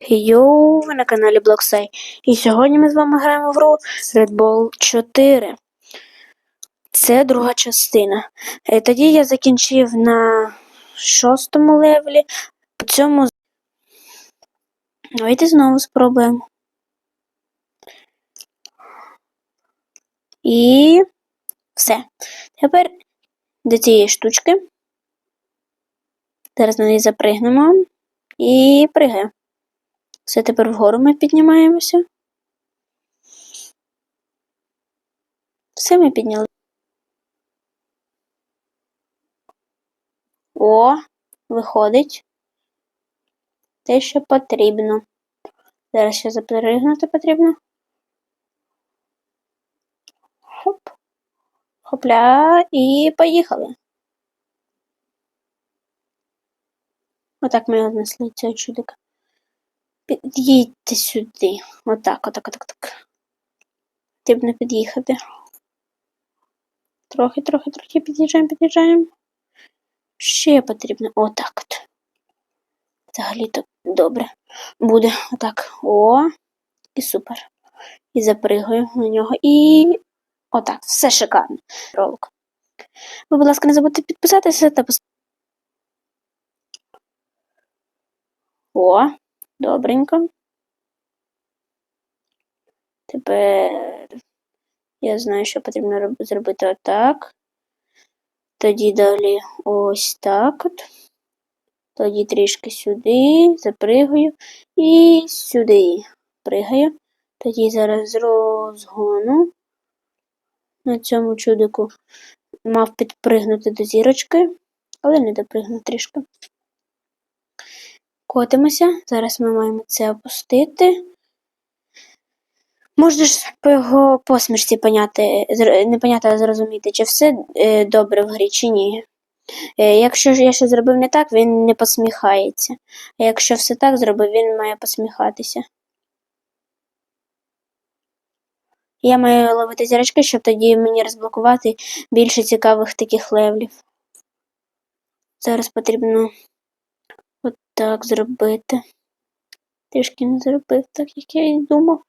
Йоу, ви на каналі Блоксай. І сьогодні ми з вами граємо в гру Red Bull 4. Це друга частина. Е, Тоді я закінчив на шостому левелі. По цьому. Давайте знову спробуємо. І все. Тепер до цієї штучки. Зараз на неї запригнемо і пригаємо. Все тепер вгору ми піднімаємося. Все ми підняли. О, виходить. Те, що потрібно. Зараз ще запригнути потрібно. Хоп. Хопля і поїхали. Отак ми його знесли цього чудика. Під'їдьте сюди. Отак, отак, отак, так. Потрібно під'їхати. Трохи, трохи, трохи під'їжджаємо, під'їжджаємо. Ще потрібно. Отак от. Взагалі то добре. Буде отак. О, і супер. І запригаю на нього. І отак. Все шикарно. Ролик. Ви, будь ласка, не забудьте підписатися та поставити. О, добренько. Тепер я знаю, що потрібно зробити отак. Тоді далі ось так от. Тоді трішки сюди, запригаю і сюди пригаю. Тоді зараз розгону на цьому чудику мав підпригнути до зірочки, але не допригнув трішки. Котимося. Зараз ми маємо це опустити. Можна ж по його посмішці поняти, не поняти, а зрозуміти, чи все е, добре в грі, чи ні. Е, Якщо я щось зробив не так, він не посміхається. А якщо все так зробив, він має посміхатися. Я маю ловити зірочки, щоб тоді мені розблокувати більше цікавих таких левлів. Зараз потрібно отак зробити. Трішки не зробив так, як я і думав.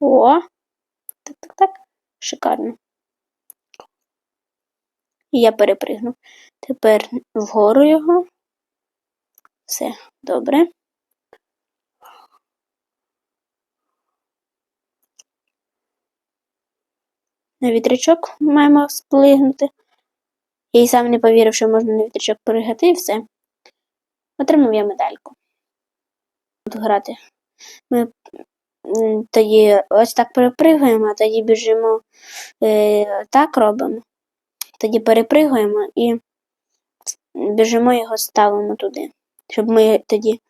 О! Так, так, так. Шикарно. Я перепригнув. Тепер вгору його. Все, добре. На вітрячок маємо сплигнути. Я й сам не повірив, що можна на вітрячок пригати, і все. Отримав я медальку. Буду грати. Ми тоді ось так перепригуємо, а тоді біжимо е, так робимо. Тоді перепригуємо і біжимо його ставимо туди, щоб ми тоді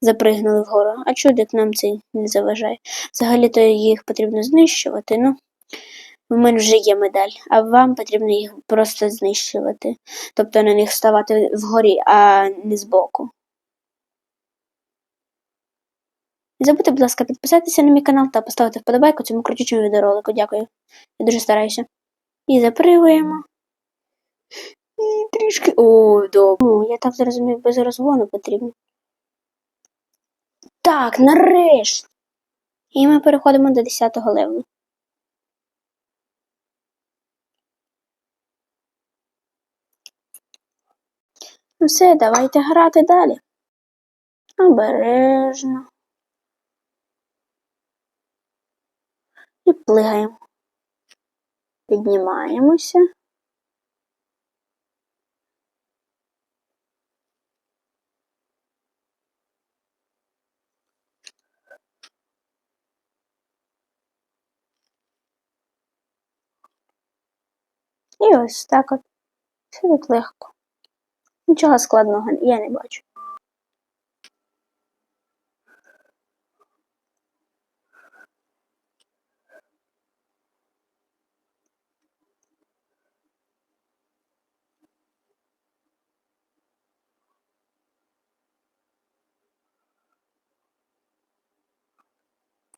запригнули вгору. А чудик нам цей не заважає. Взагалі-то їх потрібно знищувати. Ну, в мене вже є медаль, а вам потрібно їх просто знищувати. Тобто на них ставати вгорі, а не збоку. Не забудьте, будь ласка, підписатися на мій канал та поставити вподобайку цьому крутючому відеоролику. Дякую. Я дуже стараюся. І запригуємо. І трішки. О, добре. О, я так зрозумів, без розгону потрібно. Так, нарешті. І ми переходимо до 10-го левелу. Все, давайте грати далі. Обережно. І плигаємо. Піднімаємося. І ось так от. Все так легко. Нічого складного я не бачу.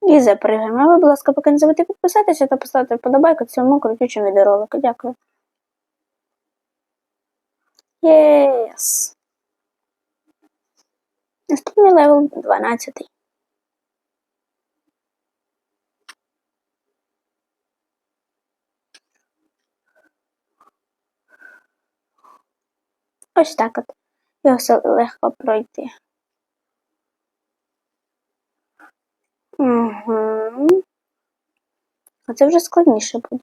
І ви, будь ласка, поки не забудьте підписатися та поставити вподобайку цьому крутючому відеоролику. Дякую. Єс. Наступний левел 12. Ось так от. Його легко пройти. Угу. А це вже складніше буде.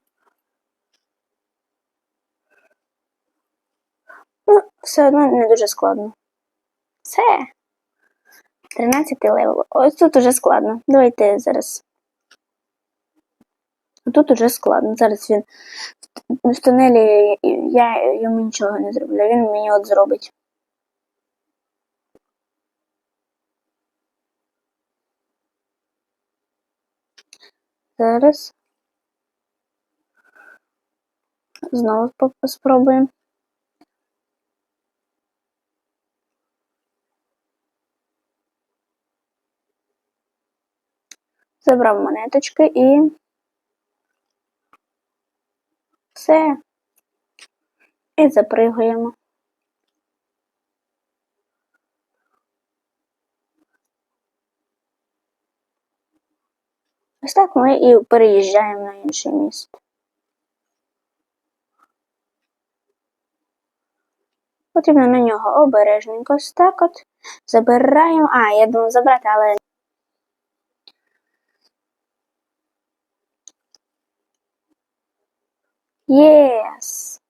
Ну, все одно не дуже складно. Все. 13 левел. Ось тут уже складно. Давайте зараз. Тут уже складно. Зараз він в тунелі я йому нічого не зроблю. Він мені от зробить. Зараз. Знову спробуємо. Забрав монеточки і все. І запригуємо. Ось так ми і переїжджаємо на інше місто. Потрібно на нього обережненько ось так от. Забираємо. А, я думав забрати, але. Єс!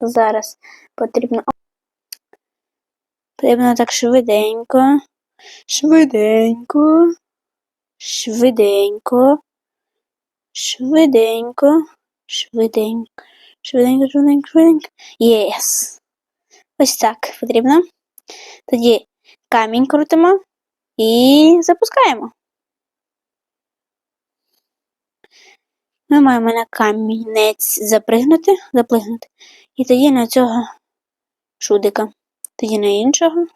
Зараз потрібно Потрібно так швиденько, швиденько, швиденько, швиденько, швиденько, швиденько, швиденько, швиденько. Єс. Ось так потрібно. Тоді камінь крутимо і запускаємо. Ми маємо на камінець запригнути, заплигнути. І тоді на цього шудика тоді на іншого.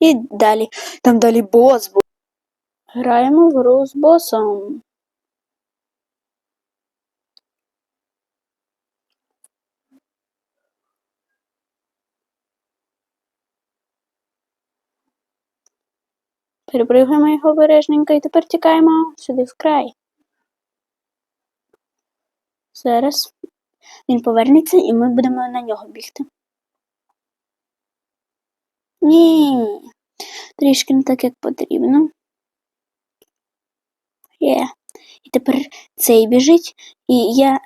І далі. Там далі бос був. Граємо в гру з босом. Перепригуємо його обережненько і тепер тікаємо сюди в край. Зараз він повернеться і ми будемо на нього бігти. Ні, трішки не так, як потрібно. Є. І тепер цей біжить, і я.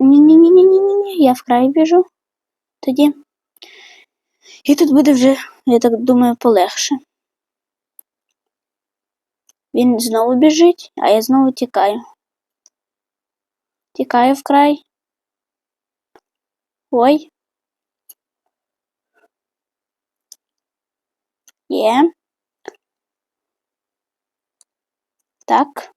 Ні-ні-ні-ні-ні-ні, я вкрай біжу. Тоді. І тут буде вже, я так думаю, полегше. Він знову біжить, а я знову тікаю. Тікаю вкрай. Ой. Є. Так.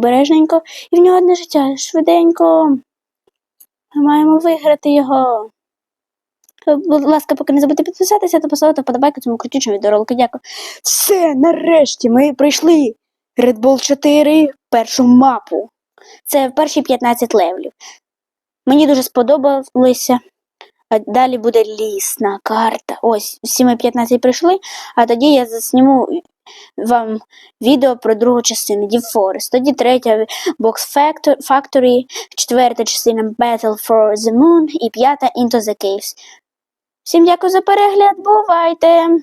Обережненько. І в нього одне життя. Швиденько. Ми маємо виграти його. Будь ласка, поки не забудьте підписатися та поставити вподобайку цьому крутючому відеоролику. Дякую. Все, нарешті ми пройшли Red Bull 4 першу мапу. Це перші 15 левлів. Мені дуже сподобалося. А далі буде лісна карта. Ось, всі ми 15 прийшли, а тоді я засніму вам відео про другу частину Deep Forest. Тоді третя Box Factory, четверта частина Battle for the Moon і п'ята Into the Caves. Всім дякую за перегляд. Бувайте!